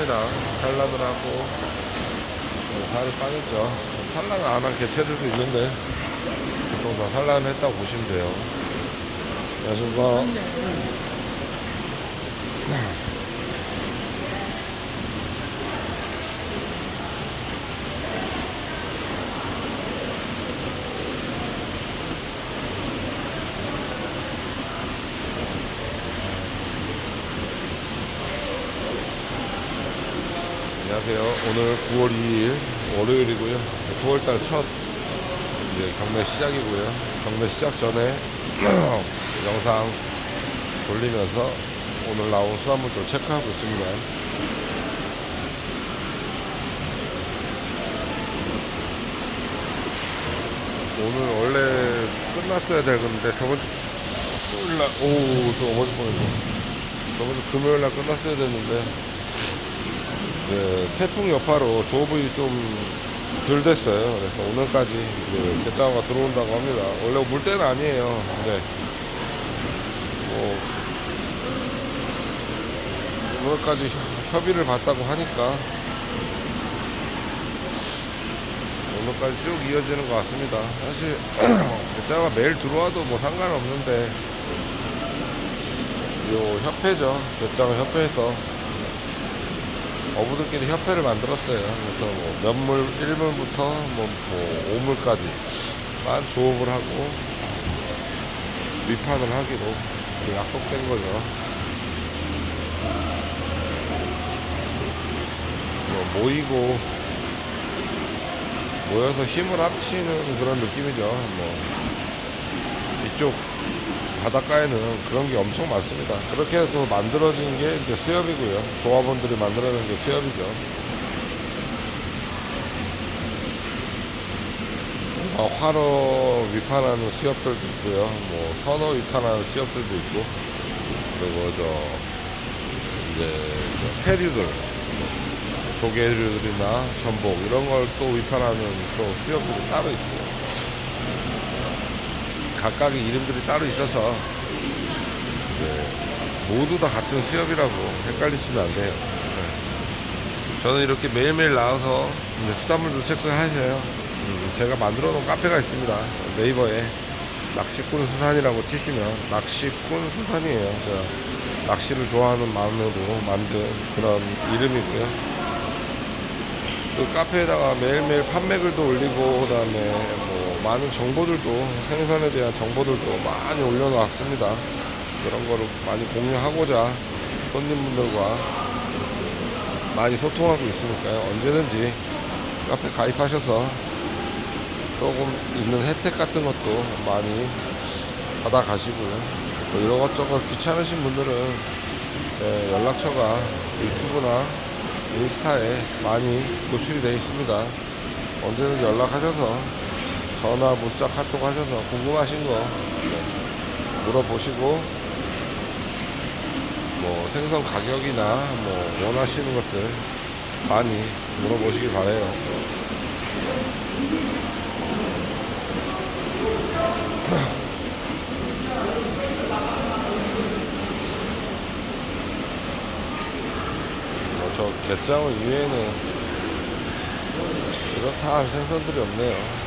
때입니다. 산란을 하고 어, 살이 빠졌죠. 산란 안한 개체들도 있는데 보통 다 산란했다고 보시면 돼요. 그래서 뭐 안녕하세요. 오늘 9월 2일 월요일이고요. 9월달 첫 이제 경매 시작이고요. 경매 시작 전에 영상 돌리면서 오늘 나온 수산물도 체크하고 있습니다. 오늘 원래 끝났어야 될 건데 저번 주 토요일 날, 오, 저 어머니 뻔했어. 저번 주 금요일 날 끝났어야 됐는데, 네, 태풍 여파로 조업이 좀 덜 됐어요. 그래서 오늘까지 그 개장어가 들어온다고 합니다. 원래 물때는 아니에요. 근데 뭐 오늘까지 협- 협의를 받다고 하니까 오늘까지 쭉 이어지는 것 같습니다. 사실 개장어가 매일 들어와도 뭐 상관없는데 요 협회죠. 개장어 협회에서 어부들끼리 협회를 만들었어요. 그래서 뭐 몇물 1물부터 뭐, 뭐 5물까지만 조업을 하고 위판을 하기로 약속된 거죠. 뭐 모이고 모여서 힘을 합치는 그런 느낌이죠. 뭐 이쪽 바닷가에는 그런 게 엄청 많습니다. 그렇게 해서 만들어진 게 이제 수협이고요. 조합원들이 만들어낸 게 수협이죠. 어, 화로 위판하는 수협들도 있고요. 뭐 선어 위판하는 수협들도 있고 그리고 저 이제 저 해류들 조개류들이나 전복 이런 걸 또 위판하는 또 수협들이 따로 있어요. 각각의 이름들이 따로 있어서 이제 모두 다 같은 수협이라고 헷갈리시면 안 돼요. 네. 저는 이렇게 매일매일 나와서 이제 수산물도 체크하세요. 음, 제가 만들어 놓은 카페가 있습니다. 네이버에 낚시꾼 수산이라고 치시면 낚시꾼 수산이에요. 제가 낚시를 좋아하는 마음으로 만든 그런 이름이고요. 그 카페에다가 매일매일 판매글도 올리고 그다음에 뭐 많은 정보들도 생선에 대한 정보들도 많이 올려놨습니다. 그런 거를 많이 공유하고자 손님분들과 많이 소통하고 있으니까요. 언제든지 카페 가입하셔서 조금 있는 혜택 같은 것도 많이 받아 가시고요. 또 이것저것 귀찮으신 분들은 제 연락처가 유튜브나 인스타에 많이 노출이 되어 있습니다. 언제든지 연락하셔서 전화, 문자, 카톡 하셔서 궁금하신 거 물어보시고 뭐 생선 가격이나 뭐 원하시는 것들 많이 물어보시기 바래요. 뭐 저 갯장어 이외에는 그렇다 할 생선들이 없네요.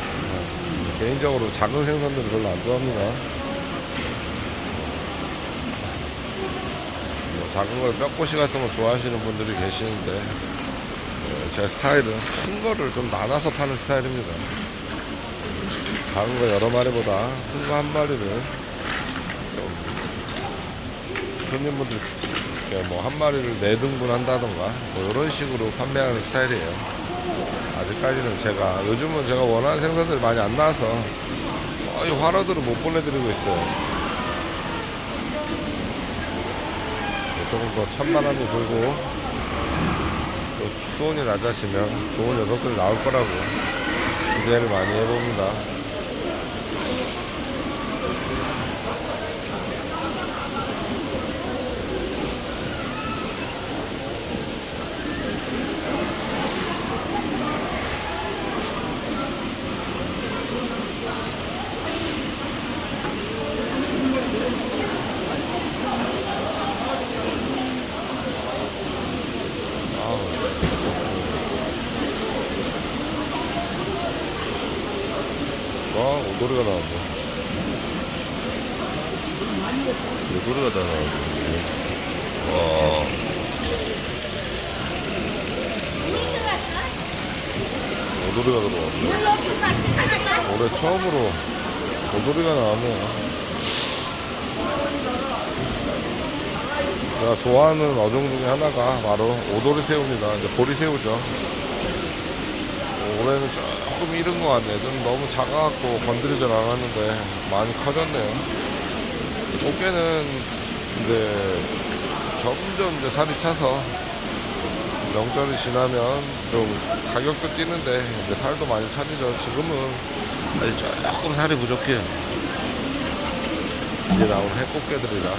어, 개인적으로 작은 생선들을 별로 안 좋아합니다. 뭐 작은 걸 뼈꼬시 같은 거 좋아하시는 분들이 계시는데 어, 제 스타일은 큰 거를 좀 나눠서 파는 스타일입니다. 작은 거 여러 마리보다 큰 거 한 마리를 좀 손님분들 뭐 한 마리를 네 등분 한다던가 뭐 이런 식으로 판매하는 스타일이에요. 아직까지는 제가 요즘은 제가 원하는 생선들이 많이 안 나와서 거의 화로들을 못 보내드리고 있어요. 조금 더 천만함이 불고 또 수온이 낮아지면 좋은 녀석들이 나올 거라고 기대를 많이 해봅니다. 와, 오돌이가 나왔네. 오돌이가 다 나왔네. 와. 오돌이가 들어왔네. 올해 처음으로 오돌이가 나왔네요. 제가 좋아하는 어종 중에 하나가 바로 오돌이 새우입니다. 이제 보리 새우죠. 올해는 조금 이른 것 같네요. 좀 너무 작아갖고 건드리질 않았는데 많이 커졌네요. 꽃게는 이제 점점 이제 살이 차서 명절이 지나면 좀 가격도 뛰는데 이제 살도 많이 차지죠. 지금은 아직 조금 살이 부족해요. 이제 나온 해꽃게들이라.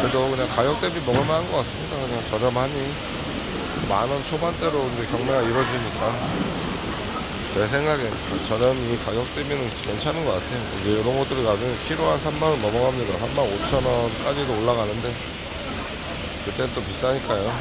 그래도 그냥 가격 대비 먹을만한 것 같습니다. 그냥 저렴하니 만원 초반대로 이제 경매가 이루어지니까 제 생각엔 저렴 이 가격 대비는 괜찮은 것 같아요. 이제 이런 것들이 나중에 키로 한 3만 원 넘어갑니다. 3만 5천 원까지도 올라가는데 그때는 또 비싸니까요.